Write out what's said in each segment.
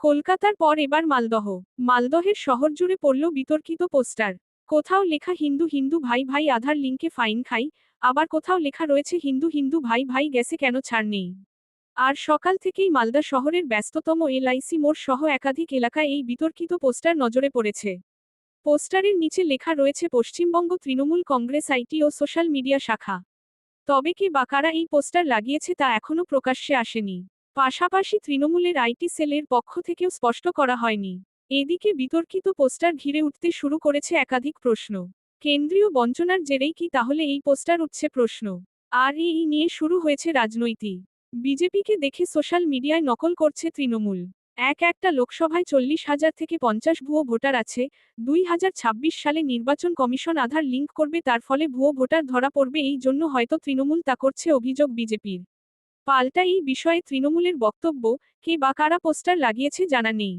কলকাতার পর এবার মালদহ। মালদহের শহর জুড়ে পড়ল বিতর্কিত পোস্টার। কোথাও লেখা হিন্দু হিন্দু ভাই ভাই আধার লিঙ্কে ফাইন খাই, আবার কোথাও লেখা রয়েছে হিন্দু হিন্দু ভাই ভাই গেছে কেন ছাড় নেই। আর সকাল থেকেই মালদা শহরের ব্যস্ততম এলআইসি মোড় সহ একাধিক এলাকায় এই বিতর্কিত পোস্টার নজরে পড়েছে। পোস্টারের নিচে লেখা রয়েছে পশ্চিমবঙ্গ তৃণমূল কংগ্রেস আইটি ও সোশ্যাল মিডিয়া শাখা। তবে কে বা কারা এই পোস্টার লাগিয়েছে তা এখনও প্রকাশ্যে আসেনি। পাশাপাশি তৃণমূলের আইটি সেলের পক্ষ থেকেও স্পষ্ট করা হয়নি। এদিকে বিতর্কিত পোস্টার ঘিরে উঠতে শুরু করেছে একাধিক প্রশ্ন। কেন্দ্রীয় বঞ্চনার জেরেই কি তাহলে এই পোস্টার উঠছে প্রশ্ন। আর এই নিয়ে শুরু হয়েছে রাজনৈতিক। বিজেপিকে দেখে সোশ্যাল মিডিয়ায় নকল করছে তৃণমূল। এক একটা লোকসভায় চল্লিশ হাজার থেকে পঞ্চাশ ভুয়ো ভোটার আছে, দুই হাজার ছাব্বিশ সালে নির্বাচন কমিশন আধার লিঙ্ক করবে তার ফলে ভুয়ো ভোটার ধরা পড়বে, এই জন্য হয়তো তৃণমূল তা করছে অভিযোগ বিজেপির। পাল্টা এই বিষয়ে তৃণমূলের বক্তব্য কে বা কারা পোস্টার লাগিয়েছে জানা নেই।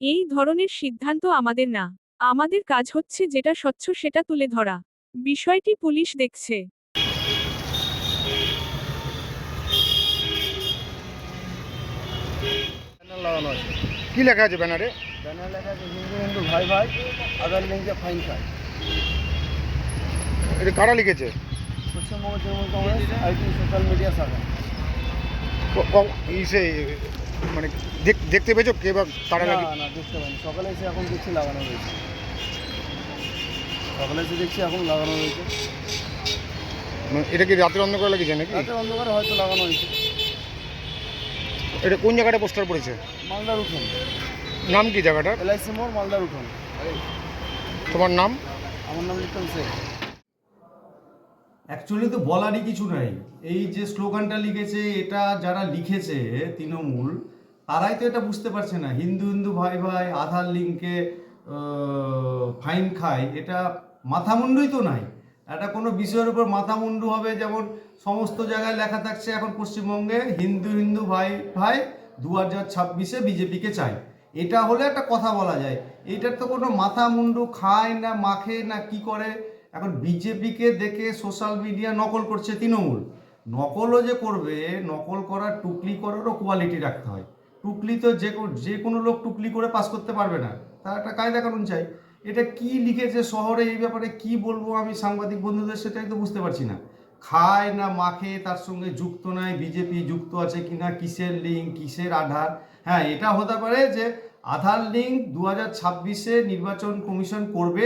এই ধরনের সিদ্ধান্ত আমাদের না। আমাদের কাজ হচ্ছে যেটা স্বচ্ছ সেটা তুলে ধরা। বিষয়টি পুলিশ দেখছে। লাগানো আছে। কি লেখা আছে ব্যানারে? ব্যানার লেখা আছে হিন্দু হিন্দু ভাই ভাই আধার লিঙ্কে ফাইন খায়। এটা কারা লিখেছে? Paschimbanga Trinamool Congress IT social media শাখা ইসে মানে দেখ- দেখতে পেয়েছ কে বা কারা না লাগে? না দেখতে পাইনি। সকালে এসে এখন দেখছি লাগানো রয়েছে সকালে এসে দেখছি এখন লাগানো রয়েছে মানে এটা কি রাতের অন্ধকার লাগিয়েছে নাকি? রাতের অন্ধকারে হয়তো লাগানো হয়েছে। এটা কোন জায়গাটা পোস্টার পড়েছে? মালদার উঠোন। নাম কি জায়গাটার? এলআইসি মোড় মালদার উঠোন। তোমার নাম? আমার নাম লিটন শেখ অ্যাকচুয়ালি তো বলারই কিছু নাই। এই যে স্লোগানটা লিখেছে, এটা যারা লিখেছে তৃণমূল, তারাই তো এটা বুঝতে পারছে না। হিন্দু হিন্দু ভাই ভাই, আধার লিঙ্কে ফাইন খায় এটা মাথামুন্ডুই তো নাই। এটা কোনো বিষয়ের উপর মাথামুন্ডু হবে যেমন সমস্ত জায়গায় লেখা থাকছে এখন পশ্চিমবঙ্গে, হিন্দু হিন্দু ভাই ভাই দু হাজার ছাব্বিশে বিজেপিকে চাই। এটা হলে একটা কথা বলা যায়। এটার তো কোনো মাথা মুন্ডু খায় না, মাখে না, কি করে? এখন বিজেপিকে দেখে সোশ্যাল মিডিয়া নকল করছে তৃণমূল। নকলও যে করবে, নকল করার টুকলি করারও কোয়ালিটি রাখতে হয়। টুকলি তো যে যে কোনো লোক টুকলি করে পাস করতে পারবে না। তার একটা কায়দা কানুন চাই। এটা কি লিখেছে শহরে, এই ব্যাপারে কি বলব আমি সাংবাদিক বন্ধুদের সেটাই তো বুঝতে পারছি না। খায় না মাখে তার সঙ্গে যুক্ত নাই, বিজেপি যুক্ত আছে কি না কিসের লিঙ্ক কিসের আধার? হ্যাঁ এটা হতে পারে যে আধার লিঙ্ক দু হাজার নির্বাচন কমিশন করবে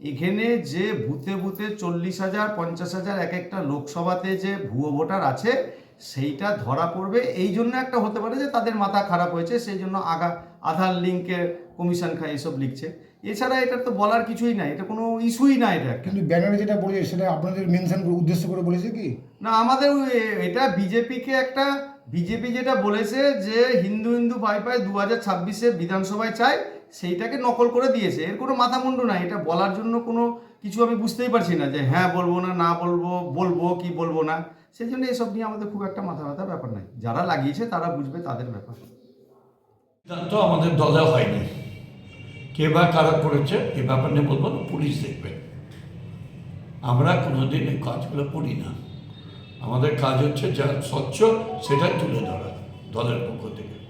এখানে যে বুথে বুথে চল্লিশ হাজার পঞ্চাশ হাজার এক একটা লোকসভাতে যে ভুয়ো ভোটার আছে সেইটা ধরা পড়বে। এই জন্য একটা হতে পারে যে তাদের মাথা খারাপ হয়েছে সেই জন্য আগা আধার লিঙ্কের কমিশন খায় এসব লিখছে। এছাড়া এটার তো বলার কিছুই নাই এটা কোনো ইস্যুই না এটা কিন্তু ব্যানারে যেটা বলেছে সেটা আপনাদের মেনশন করে উদ্দেশ্য করে বলেছে কি? না আমাদের এটা বিজেপিকে একটা বিজেপি যেটা বলেছে যে হিন্দু হিন্দু ভাই ভাই দু হাজার ছাব্বিশে বিধানসভায় চাই সেইটাকে নকল করে দিয়েছে। এর কোনো মাথা মুন্ডু নাই। এটা বলার জন্য কোনো কিছু আমি বুঝতেই পারছি না যে হ্যাঁ বলব না না বলব বলব কি বলব না। সেই জন্য এসব নিয়ে আমাদের খুব একটা মাথা ব্যথা ব্যাপার নাই। যারা লাগিয়েছে তারা বুঝবে তাদের ব্যাপার। সিদ্ধান্ত আমাদের দলে হয়নি। কে বা কারা করেছে এ ব্যাপার নিয়ে বলব না, পুলিশ দেখবে। আমরা কোনোদিন এই কাজগুলো করি না। আমাদের কাজ হচ্ছে যা স্বচ্ছ সেটাই তুলে ধরা দলের পক্ষ থেকে।